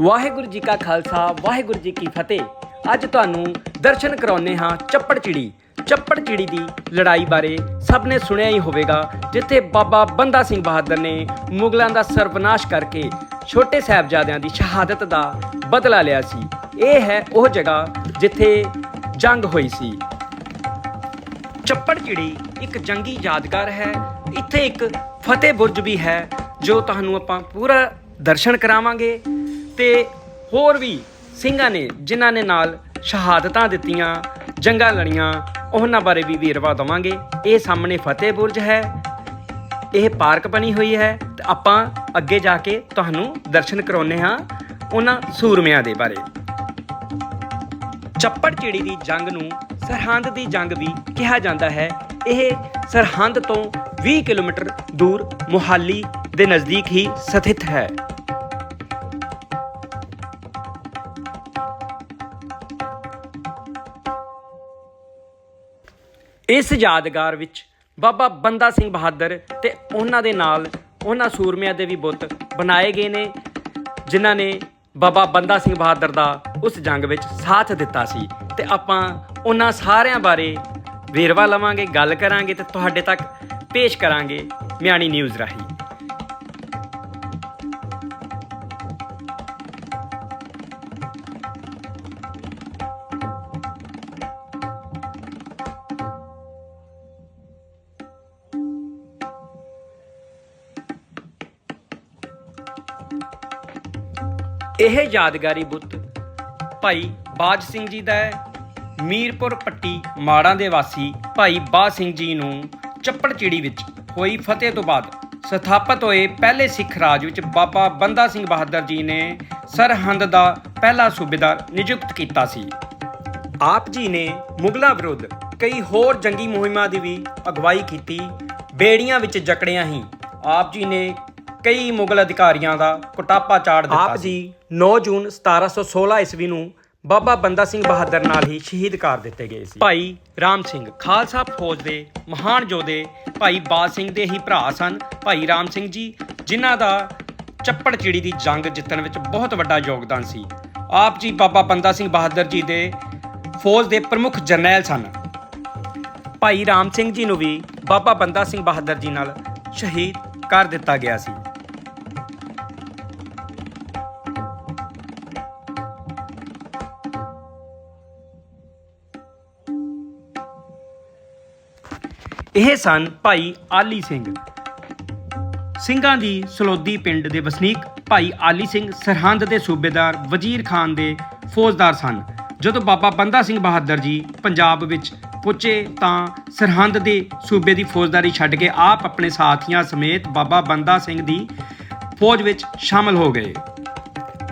ਵਾਹਿਗੁਰੂ ਜੀ ਕਾ ਖਾਲਸਾ, ਵਾਹਿਗੁਰੂ ਜੀ ਕੀ ਫਤਿਹ। ਅੱਜ ਤੁਹਾਨੂੰ ਦਰਸ਼ਨ ਕਰਾਉਨੇ ਹਾਂ ਚੱਪੜ ਚਿੜੀ। ਚੱਪੜ ਚਿੜੀ ਦੀ ਲੜਾਈ ਬਾਰੇ ਸਭ ਨੇ ਸੁਣਿਆ ਹੀ ਹੋਵੇਗਾ, ਜਿੱਥੇ ਬਾਬਾ ਬੰਦਾ ਸਿੰਘ ਬਹਾਦਰ ਨੇ ਮੁਗਲਾਂ ਦਾ ਸਰਵਨਾਸ਼ ਕਰਕੇ ਛੋਟੇ ਸਾਹਿਬਜ਼ਾਦਿਆਂ ਦੀ ਸ਼ਹਾਦਤ ਦਾ ਬਦਲਾ ਲਿਆ ਸੀ। ਇਹ ਹੈ ਉਹ ਜਗ੍ਹਾ ਜਿੱਥੇ ਜੰਗ ਹੋਈ ਸੀ। ਚੱਪੜ ਚਿੜੀ ਇੱਕ ਜੰਗੀ ਯਾਦਗਾਰ ਹੈ। ਇੱਥੇ ਇੱਕ ਫਤਿਹ ਬੁਰਜ ਵੀ ਹੈ, ਜੋ ਤੁਹਾਨੂੰ ਆਪਾਂ ਪੂਰਾ ਦਰਸ਼ਨ ਕਰਾਵਾਂਗੇ। ਤੇ ਹੋਰ ਵੀ ਸਿੰਘਾਂ ਨੇ, ਜਿਨ੍ਹਾਂ ਨੇ ਨਾਲ ਸ਼ਹਾਦਤਾਂ ਦਿੱਤੀਆਂ, ਜੰਗਾਂ ਲੜੀਆਂ, ਉਹਨਾਂ ਬਾਰੇ ਵੀ ਵੇਰਵਾ ਦਵਾਂਗੇ। ਇਹ ਸਾਹਮਣੇ ਫਤਿਹ ਬੁਰਜ ਹੈ। ਇਹ ਪਾਰਕ ਬਣੀ ਹੋਈ ਹੈ। ਤੇ ਆਪਾਂ ਅੱਗੇ ਜਾ ਕੇ ਤੁਹਾਨੂੰ ਦਰਸ਼ਨ ਕਰਾਉਨੇ ਹਾਂ ਉਹਨਾਂ ਸੂਰਮਿਆਂ ਦੇ ਬਾਰੇ। ਚੱਪੜ ਚਿੜੀ ਦੀ ਜੰਗ ਨੂੰ ਸਰਹੰਦ ਦੀ ਜੰਗ ਵੀ ਕਿਹਾ ਜਾਂਦਾ ਹੈ। ਇਹ ਸਰਹੰਦ ਤੋਂ 20 ਕਿਲੋਮੀਟਰ ਦੂਰ ਮੁਹਾਲੀ ਦੇ ਨਜ਼ਦੀਕ ਹੀ ਸਥਿਤ ਹੈ। ਇਸ ਯਾਦਗਾਰ ਵਿੱਚ ਬਾਬਾ ਬੰਦਾ ਸਿੰਘ ਬਹਾਦਰ ਤੇ ਉਹਨਾਂ ਦੇ ਨਾਲ ਉਹਨਾਂ ਸੂਰਮਿਆਂ ਦੇ ਵੀ ਬੁੱਤ ਬਣਾਏ ਗਏ ਨੇ, ਜਿਨ੍ਹਾਂ ਨੇ ਬਾਬਾ ਬੰਦਾ ਸਿੰਘ ਬਹਾਦਰ ਦਾ ਉਸ ਜੰਗ ਵਿੱਚ ਸਾਥ ਦਿੱਤਾ ਸੀ। ਤੇ ਆਪਾਂ ਉਹਨਾਂ ਸਾਰਿਆਂ ਬਾਰੇ ਵੇਰਵਾ ਲਵਾਂਗੇ, ਗੱਲ ਕਰਾਂਗੇ ਤੇ ਤੁਹਾਡੇ ਤੱਕ ਪੇਸ਼ ਕਰਾਂਗੇ ਮਿਆਣੀ ਨਿਊਜ਼ ਰਾਹੀਂ। ਇਹ ਯਾਦਗਾਰੀ ਬੁੱਤ ਭਾਈ ਬਾਜ ਸਿੰਘ ਜੀ ਦਾ ਹੈ। ਮੀਰਪੁਰ ਪੱਟੀ ਮਾੜਾਂ ਦੇ ਵਾਸੀ ਭਾਈ ਬਾਜ ਸਿੰਘ ਜੀ ਨੂੰ ਚੱਪੜ ਚਿੜੀ ਵਿੱਚ ਹੋਈ ਫਤਿਹ ਤੋਂ ਬਾਅਦ ਸਥਾਪਿਤ ਹੋਏ ਪਹਿਲੇ ਸਿੱਖ ਰਾਜ ਵਿੱਚ ਬਾਬਾ ਬੰਦਾ ਸਿੰਘ ਬਹਾਦਰ ਜੀ ਨੇ ਸਰਹੰਦ ਦਾ ਪਹਿਲਾ ਸੂਬੇਦਾਰ ਨਿਯੁਕਤ ਕੀਤਾ ਸੀ। ਆਪ ਜੀ ਨੇ ਮੁਗਲਾਂ ਵਿਰੁੱਧ ਕਈ ਹੋਰ ਜੰਗੀ ਮੁਹਿੰਮਾਂ ਦੀ ਵੀ ਅਗਵਾਈ ਕੀਤੀ। ਬੇੜੀਆਂ ਵਿੱਚ ਜਕੜਿਆਂ ਹੀ ਆਪ ਜੀ ਨੇ ਕਈ ਮੁਗਲ ਅਧਿਕਾਰੀਆਂ ਦਾ ਕੁਟਾਪਾ ਚਾੜ ਦਿੱਤਾ ਆਪ ਜੀ 9 ਜੂਨ 1716 ਈਸਵੀ ਨੂੰ ਬਾਬਾ ਬੰਦਾ ਸਿੰਘ ਬਹਾਦਰ ਨਾਲ ਹੀ ਸ਼ਹੀਦ ਕਰ ਦਿੱਤੇ ਗਏ ਸੀ। ਭਾਈ ਰਾਮ ਸਿੰਘ ਖਾਲਸਾ ਫੌਜ ਦੇ ਮਹਾਨ ਯੋਧੇ ਭਾਈ ਬਾਜ ਸਿੰਘ ਦੇ ਹੀ ਭਰਾ ਸਨ। ਭਾਈ ਰਾਮ ਸਿੰਘ ਜੀ ਜਿਨ੍ਹਾਂ ਦਾ ਚੱਪੜ ਚਿੜੀ ਦੀ ਜੰਗ ਜਿੱਤਣ ਵਿੱਚ ਬਹੁਤ ਵੱਡਾ ਯੋਗਦਾਨ ਸੀ। ਆਪ ਜੀ ਬਾਬਾ ਬੰਦਾ ਸਿੰਘ ਬਹਾਦਰ ਜੀ ਦੇ ਫੌਜ ਦੇ ਪ੍ਰਮੁੱਖ ਜਰਨੈਲ ਸਨ। ਭਾਈ ਰਾਮ ਸਿੰਘ ਜੀ ਨੂੰ ਵੀ ਬਾਬਾ ਬੰਦਾ ਸਿੰਘ ਬਹਾਦਰ ਜੀ ਨਾਲ ਸ਼ਹੀਦ ਕਰ ਦਿੱਤਾ ਗਿਆ ਸੀ। ਇਹ ਸਨ ਭਾਈ ਆਲੀ ਸਿੰਘ। ਸਿੰਘਾਂ ਦੀ ਸਲੋਦੀ ਪਿੰਡ ਦੇ ਵਸਨੀਕ ਭਾਈ ਆਲੀ ਸਿੰਘ ਸਰਹੰਦ ਦੇ ਸੂਬੇਦਾਰ ਵਜ਼ੀਰ ਖਾਨ ਦੇ ਫੌਜਦਾਰ ਸਨ। ਜਦੋਂ ਬਾਬਾ ਬੰਦਾ ਸਿੰਘ ਬਹਾਦਰ ਜੀ ਪੰਜਾਬ ਵਿੱਚ ਪੁੱਜੇ ਤਾਂ ਸਰਹੰਦ ਦੇ ਸੂਬੇ ਦੀ ਫੌਜਦਾਰੀ ਛੱਡ ਕੇ ਆਪ ਆਪਣੇ ਸਾਥੀਆਂ ਸਮੇਤ ਬਾਬਾ ਬੰਦਾ ਸਿੰਘ ਦੀ ਫੌਜ ਵਿੱਚ ਸ਼ਾਮਲ ਹੋ ਗਏ।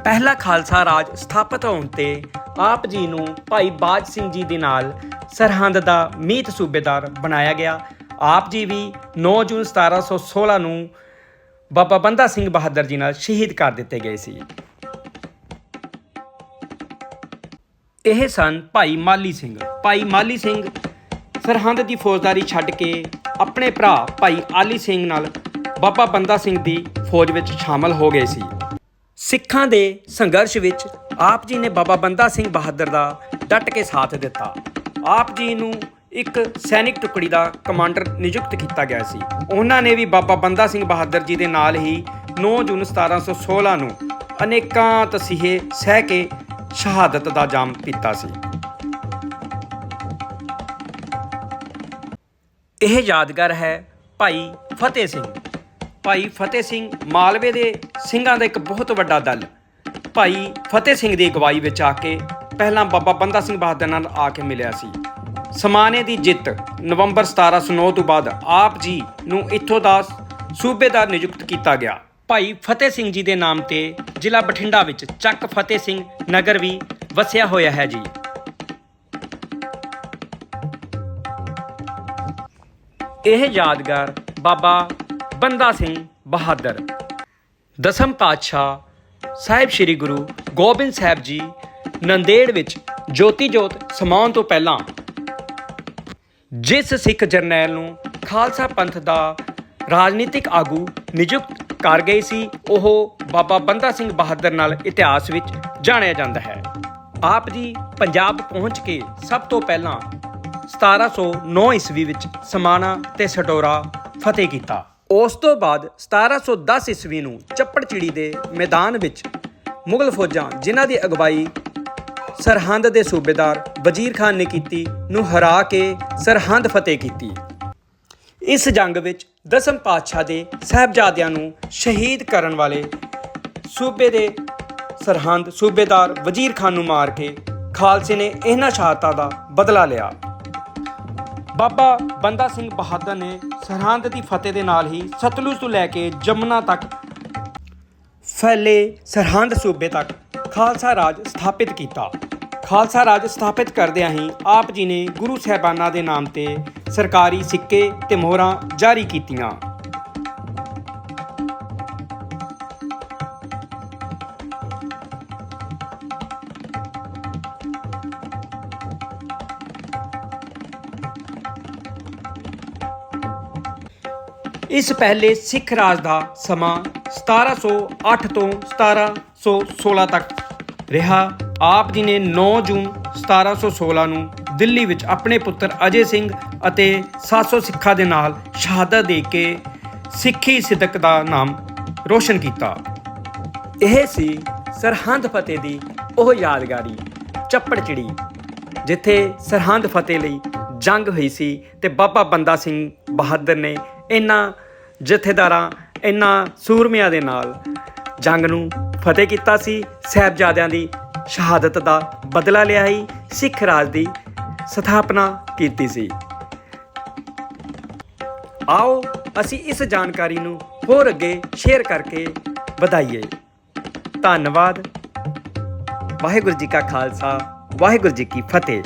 ਪਹਿਲਾ ਖਾਲਸਾ ਰਾਜ ਸਥਾਪਿਤ ਹੋਣ ਤੇ ਆਪ ਜੀ ਨੂੰ ਭਾਈ ਬਾਜ ਸਿੰਘ ਜੀ ਦੇ ਨਾਲ ਸਰਹੰਦ ਦਾ ਮੀਤ ਸੂਬੇਦਾਰ ਬਣਾਇਆ ਗਿਆ। ਆਪ ਜੀ ਵੀ 9 ਜੂਨ 1716 ਨੂੰ ਬਾਬਾ ਬੰਦਾ ਸਿੰਘ ਬਹਾਦਰ ਜੀ ਨਾਲ ਸ਼ਹੀਦ ਕਰ ਦਿੱਤੇ ਗਏ ਸੀ। ਇਹ ਸਨ ਭਾਈ ਮਾਲੀ ਸਿੰਘ। ਭਾਈ ਮਾਲੀ ਸਿੰਘ ਸਰਹੰਦ ਦੀ ਫੌਜਦਾਰੀ ਛੱਡ ਕੇ ਆਪਣੇ ਭਰਾ ਭਾਈ ਆਲੀ ਸਿੰਘ ਨਾਲ ਬਾਬਾ ਬੰਦਾ ਸਿੰਘ ਦੀ ਫੌਜ ਵਿੱਚ ਸ਼ਾਮਲ ਹੋ ਗਏ ਸੀ। ਸਿੱਖਾਂ ਦੇ ਸੰਘਰਸ਼ ਵਿੱਚ ਆਪ ਜੀ ਨੇ ਬਾਬਾ ਬੰਦਾ ਸਿੰਘ ਬਹਾਦਰ ਦਾ ਡਟ ਕੇ ਸਾਥ ਦਿੱਤਾ। ਆਪ ਜੀ ਨੂੰ ਇੱਕ ਸੈਨਿਕ ਟੁਕੜੀ ਦਾ ਕਮਾਂਡਰ ਨਿਯੁਕਤ ਕੀਤਾ ਗਿਆ ਸੀ। ਉਹਨਾਂ ਨੇ ਵੀ ਬਾਬਾ ਬੰਦਾ ਸਿੰਘ ਬਹਾਦਰ ਜੀ ਦੇ ਨਾਲ ਹੀ 9 ਜੂਨ 1716 ਨੂੰ ਅਨੇਕਾਂ ਤਸੀਹੇ ਸਹਿ ਕੇ ਸ਼ਹਾਦਤ ਦਾ ਜਾਮ ਪੀਤਾ ਸੀ। ਇਹ ਯਾਦਗਾਰ ਹੈ ਭਾਈ ਫਤਿਹ ਸਿੰਘ। ਭਾਈ ਫਤਿਹ ਸਿੰਘ ਮਾਲਵੇ ਦੇ ਸਿੰਘਾਂ ਦਾ ਇੱਕ ਬਹੁਤ ਵੱਡਾ ਦਲ। ਭਾਈ ਫਤਿਹ ਸਿੰਘ ਦੀ ਅਗਵਾਈ ਵਿੱਚ ਆ ਕੇ ਪਹਿਲਾਂ ਬਾਬਾ ਬੰਦਾ ਸਿੰਘ ਬਹਾਦਰ ਨਾਲ ਆ ਕੇ ਮਿਲਿਆ ਸੀ। ਸਮਾਨੇ ਦੀ ਜਿੱਤ ਨਵੰਬਰ 1709 ਤੋਂ ਬਾਅਦ ਆਪ ਜੀ ਨੂੰ ਇੱਥੋਂ ਦਾ ਸੂਬੇਦਾਰ ਨਿਯੁਕਤ ਕੀਤਾ ਗਿਆ। ਭਾਈ ਫਤਿਹ ਸਿੰਘ ਜੀ ਦੇ ਨਾਮ ਤੇ ਜ਼ਿਲ੍ਹਾ ਬਠਿੰਡਾ ਵਿੱਚ ਚੱਕ ਫਤਿਹ ਸਿੰਘ ਨਗਰ ਵੀ ਵਸਿਆ ਹੋਇਆ ਹੈ ਜੀ। ਇਹ ਯਾਦਗਾਰ ਬਾਬਾ ਬੰਦਾ ਸਿੰਘ ਬਹਾਦਰ। ਦਸਮ ਪਾਤਸ਼ਾਹ ਸਾਹਿਬ ਸ੍ਰੀ ਗੁਰੂ ਗੋਬਿੰਦ ਸਾਹਿਬ ਜੀ ਨੰਦੇੜ ਵਿੱਚ ਜੋਤੀ ਜੋਤ ਸਮਾਉਣ ਤੋਂ ਪਹਿਲਾਂ ਜਿਸ ਸਿੱਖ ਜਰਨੈਲ ਨੂੰ ਖਾਲਸਾ ਪੰਥ ਦਾ ਰਾਜਨੀਤਿਕ ਆਗੂ ਨਿਯੁਕਤ ਕਰ ਗਏ ਸੀ, ਉਹ ਬਾਬਾ ਬੰਦਾ ਸਿੰਘ ਬਹਾਦਰ ਨਾਲ ਇਤਿਹਾਸ ਵਿੱਚ ਜਾਣਿਆ ਜਾਂਦਾ ਹੈ। ਆਪ ਜੀ ਪੰਜਾਬ ਪਹੁੰਚ ਕੇ ਸਭ ਤੋਂ ਪਹਿਲਾਂ 1709 ਈਸਵੀ ਵਿੱਚ ਸਮਾਣਾ ਤੇ ਸਟੋਰਾ ਫਤਿਹ ਕੀਤਾ। ਉਸ ਤੋਂ ਬਾਅਦ 1710 ਈਸਵੀ ਨੂੰ ਚੱਪੜਚਿੜੀ ਦੇ ਮੈਦਾਨ ਵਿੱਚ ਮੁਗਲ ਫੌਜਾਂ, ਜਿਨ੍ਹਾਂ ਦੀ ਅਗਵਾਈ ਸਰਹੰਦ ਦੇ ਸੂਬੇਦਾਰ ਵਜ਼ੀਰ ਖਾਨ ਨੇ ਕੀਤੀ, ਨੂੰ ਹਰਾ ਕੇ ਸਰਹੰਦ ਫਤਿਹ ਕੀਤੀ। ਇਸ ਜੰਗ ਵਿੱਚ ਦਸਮ ਪਾਤਸ਼ਾਹ ਦੇ ਸਹਿਬਜ਼ਾਦਿਆਂ ਨੂੰ ਸ਼ਹੀਦ ਕਰਨ ਵਾਲੇ ਸੂਬੇ ਦੇ ਸਰਹੰਦ ਸੂਬੇਦਾਰ ਵਜ਼ੀਰ ਖਾਨ ਨੂੰ ਮਾਰ ਕੇ ਖਾਲਸੇ ਨੇ ਇਹਨਾਂ ਸ਼ਹਾਦਤਾਂ ਦਾ ਬਦਲਾ ਲਿਆ। ਬਾਬਾ ਬੰਦਾ ਸਿੰਘ ਬਹਾਦਰ ਨੇ ਸਰਹੰਦ ਦੀ ਫਤਿਹ ਦੇ ਨਾਲ ਹੀ ਸਤਲੁਜ ਤੋਂ ਲੈ ਕੇ ਜਮਨਾ ਤੱਕ, ਫੈਲੇ ਸਰਹੰਦ ਸੂਬੇ ਤੱਕ ਖਾਲਸਾ ਰਾਜ ਸਥਾਪਿਤ ਕੀਤਾ। ਖਾਲਸਾ ਰਾਜ ਸਥਾਪਿਤ ਕਰਦਿਆਂ ਹੀ ਆਪ ਜੀ ਨੇ ਗੁਰੂ ਸਾਹਿਬਾਨਾਂ ਦੇ ਨਾਮ ਤੇ ਸਰਕਾਰੀ ਸਿੱਕੇ ਤੇ ਮੋਹਰਾਂ ਜਾਰੀ ਕੀਤੀਆਂ। ਇਸ ਪਹਿਲੇ ਸਿੱਖ ਰਾਜ ਦਾ ਸਮਾਂ 1708 ਤੋਂ 1716 ਤੱਕ ਰਿਹਾ। ਆਪ ਜੀ ਨੇ 9 ਜੂਨ 1716 ਨੂੰ ਦਿੱਲੀ ਵਿੱਚ ਆਪਣੇ ਪੁੱਤਰ ਅਜੇ ਸਿੰਘ ਅਤੇ 700 ਸਿੱਖਾਂ ਦੇ ਨਾਲ ਸ਼ਹਾਦਤ ਦੇ ਕੇ ਸਿੱਖੀ ਸਿੱਦਕ ਦਾ ਨਾਮ ਰੋਸ਼ਨ ਕੀਤਾ। ਇਹ ਸੀ ਸਰਹੰਦ ਫਤਿਹ ਦੀ ਉਹ ਯਾਦਗਾਰੀ ਚੱਪੜਚਿੜੀ ਜਿੱਥੇ ਸਰਹੰਦ ਫਤਿਹ ਲਈ ਜੰਗ ਹੋਈ ਸੀ ਤੇ ਬਾਬਾ ਬੰਦਾ ਸਿੰਘ ਬਹਾਦਰ ਨੇ ਇਹਨਾਂ ਜਥੇਦਾਰਾਂ ਇਹਨਾਂ ਸੂਰਮਿਆਂ ਦੇ ਨਾਲ। ਜੰਗ ਨੂੰ ਫਤਿਹ ਕੀਤਾ ਸੀ, ਸਹਿਬਜ਼ਾਦਿਆਂ ਦੀ ਸ਼ਹਾਦਤ ਦਾ ਬਦਲਾ ਲਿਆ ਸੀ, ਸਿੱਖ ਰਾਜ ਦੀ ਸਥਾਪਨਾ ਕੀਤੀ ਸੀ। ਆਓ ਅਸੀਂ ਇਸ ਜਾਣਕਾਰੀ ਨੂੰ ਹੋਰ ਅੱਗੇ ਸ਼ੇਅਰ ਕਰਕੇ ਵਧਾਈਏ। ਧੰਨਵਾਦ। ਵਾਹਿਗੁਰੂ ਜੀ ਕਾ ਖਾਲਸਾ, ਵਾਹਿਗੁਰੂ ਜੀ ਕੀ ਫਤਿਹ।